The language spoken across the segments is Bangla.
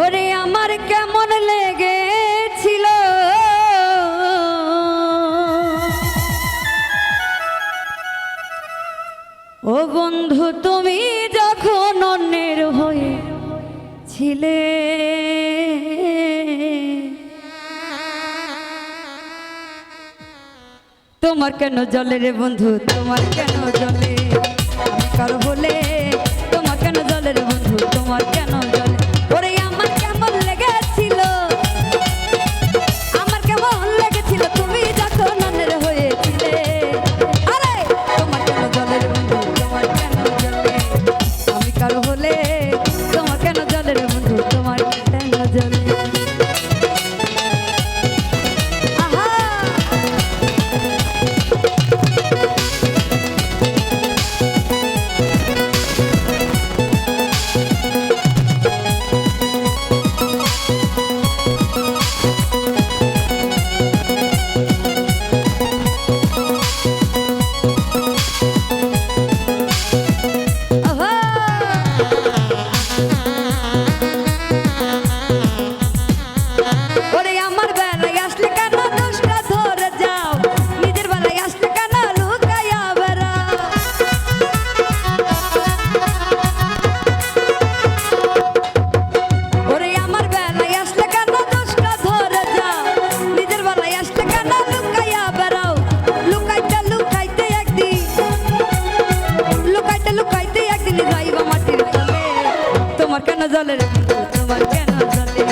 ওরে আমার কেমন লেগেছিল? ও বন্ধু, তুমি যখন অন্যের হয়ে ছিলে, তোমার কেন জলের রে বন্ধু? তোমার কেন জলে? তোমার কেন জলে?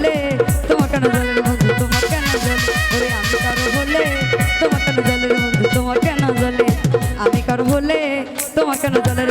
হলে, তোমার কেন জলের বন্ধু তোমার কেন জলে? ওরে, আমি কারও হলে, তোমার কেন জলের বন্ধু তোমার কেন জলে? আমি কারও হলে, তোমার কেন জলের